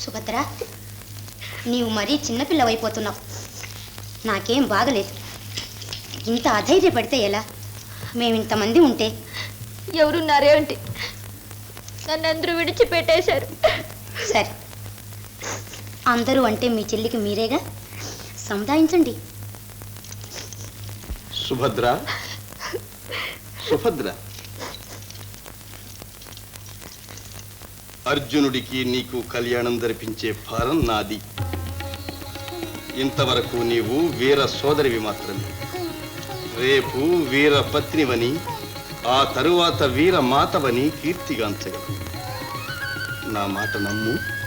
సుభద్ర నీవు మరీ చిన్నపిల్లవైపోతున్నావు నాకేం బాగలేదు. ఇంత అధైర్యపడితే ఎలా? మేము ఇంతమంది ఉంటే? ఎవరున్నారేంటి నన్ను అందరూ విడిచిపెట్టేశారు. సరే. అందరూ అంటే మీ చెల్లికి మీరేగా? సముదాయించండి. సుభద్ర? సుభద్ర? అర్జునుడికి నీకు కళ్యాణం జరిపించే భారం నాది. ఇంతవరకు నీవు వీర సోదరివి మాత్రమే. రేపు వీర పత్నివని ఆ తరువాత వీర మాతవని కీర్తిగాంచగలవు నా మాట నమ్ము.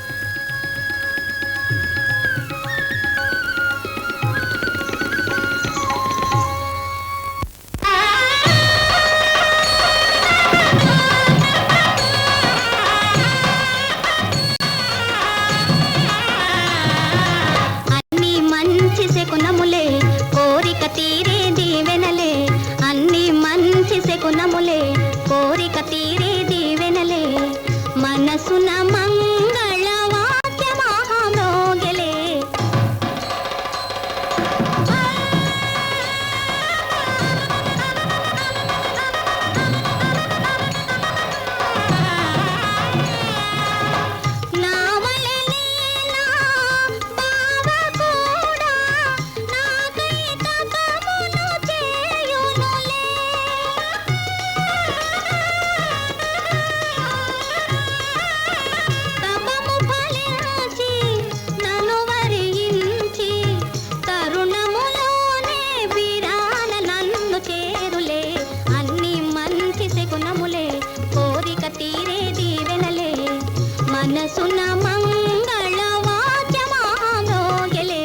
మనసున మంగళ వాద్యమాగలే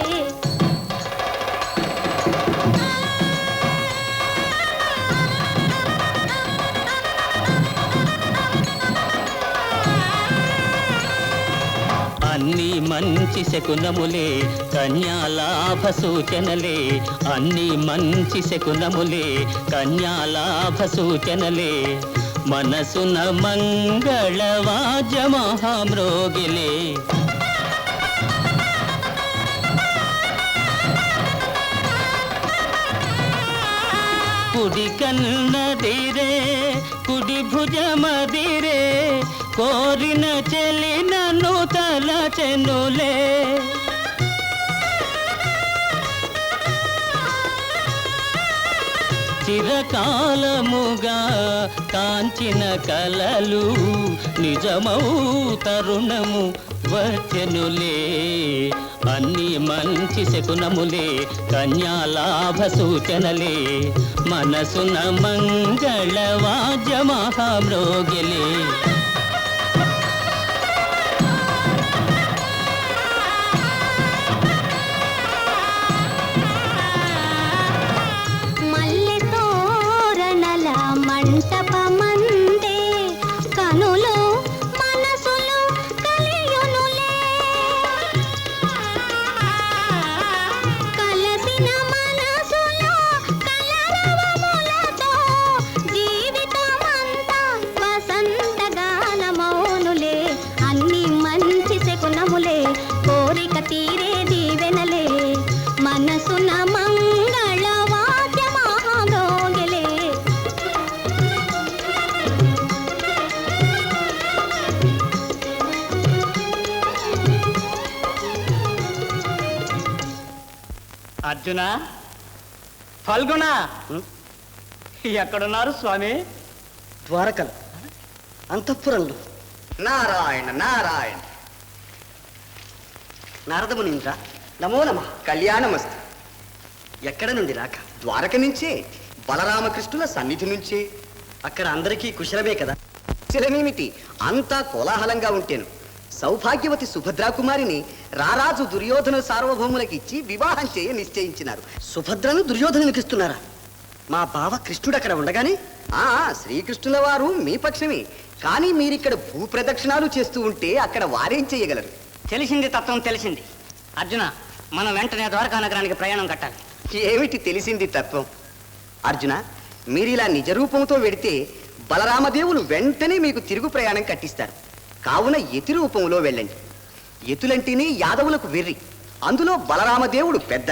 అన్ని మంచి శకునములే కన్యాలాభ సూచనలే. అన్ని మంచి శకునములే కన్యాలాభ సూచనలే. మనసున మంగళ వాజ మహామ్రోగిలే. కుడి కన్నదిరే కుడి భుజమదిరే కోరిన చెలినను తల చెనులే. చిరకాలముగా కాంచిన కలలు నిజమౌ తరుణము వచ్చెనులే అన్ని మంచి శకునములే కన్యాలాభ సూచనలే. మనసున మంగళ వాద్య అర్జున? ఫల్గుణ ఎక్కడున్నారు స్వామి? ద్వారకలు. అంతఃపురంలో. నారాయణ నారాయణ. నారదమునింద్ర నమో నమ. కళ్యాణమస్తు. ఎక్కడ నుండి రాక? ద్వారక నుంచే? బలరామకృష్ణుల సన్నిధి నుంచే? అక్కడ అందరికీ కుశలమే కదా? చిలమేమిటి అంతా కోలాహలంగా ఉంటేను. సౌభాగ్యవతి సుభద్రా కుమారిని రారాజు దుర్యోధన సార్వభౌములకిచ్చి వివాహం చేయ నిశ్చయించినారు. సుభద్రను దుర్యోధనునికి ఇస్తున్నారా మా బావ కృష్ణుడు అక్కడ ఉండగానే ఆ శ్రీకృష్ణుల వారు మీ పక్షమే. కానీ మీరిక్కడ భూ ప్రదక్షిణాలు చేస్తూ ఉంటే అక్కడ వారేం చేయగలరు? తెలిసింది తత్వం తెలిసింది. అర్జున మనం వెంటనే ద్వారకా నగరానికి ప్రయాణం కట్టాలి. ఏమిటి తెలిసింది తత్వం? అర్జున మీరిలా నిజ రూపంతో వెడితే బలరామదేవులు వెంటనే మీకు తిరుగు ప్రయాణం కట్టిస్తారు. కావున ఎతి రూపంలో వెళ్ళండి. ఎతులంటేనే యాదవులకు వెర్రి. అందులో బలరామదేవుడు పెద్ద.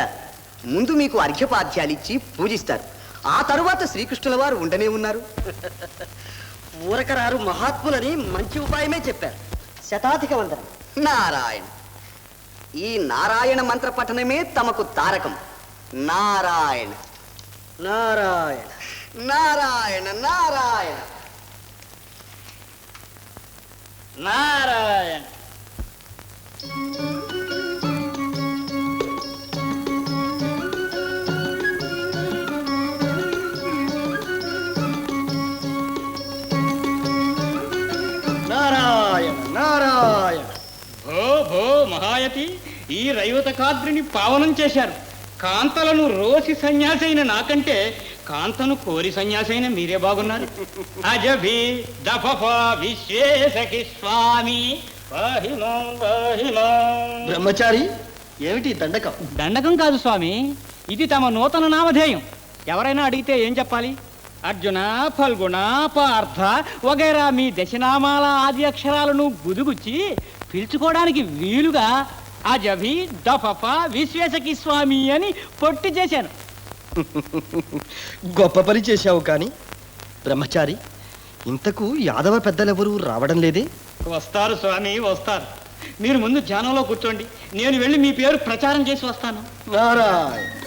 ముందు మీకు అర్ఘ్యపాధ్యాలిచ్చి పూజిస్తారు. ఆ తరువాత శ్రీకృష్ణుల వారు ఉండనే ఉన్నారు. ఊరకరారు మహాత్ములని మంచి ఉపాయమే చెప్పారు. శతాధిక వందనం. నారాయణ. ఈ నారాయణ మంత్ర పఠనమే తమకు తారకం. నారాయణ. నారాయణ. నారాయణ నారాయణ. నారాయణ. నారాయణ నారాయణ. భో భో మహాయతి ఈ రైవతకాద్రిని పావనం చేశారు. కాంతలను రోసి సన్యాసి అయిన నాకంటే కాంతను కోరి సన్యాసి అయిన మీరే బాగున్నారు. అజభి దఫఫ విశ్వేశకి స్వామి. బ్రహ్మచారి ఏమిటి దండకం? దండకం కాదు స్వామి ఇది తమ నూతన నామధేయం. ఎవరైనా అడిగితే ఏం చెప్పాలి? అర్జున ఫల్గుణ పార్థ వగైరా మీ దశనామాల ఆది అక్షరాలను గుదుగుచ్చి పిలుచుకోవడానికి వీలుగా అజభి దఫఫ విశ్వేశకి స్వామి అని పొట్టి చేశాను. గొప్ప పని చేశావు కానీ బ్రహ్మచారి ఇంతకు యాదవ పెద్దలెవరూ రావడం లేదే? వస్తారు స్వామి వస్తారు. మీరు ముందు ధ్యానంలో కూర్చోండి. నేను వెళ్ళి మీ పేరు ప్రచారం చేసి వస్తాను. నారాయణ.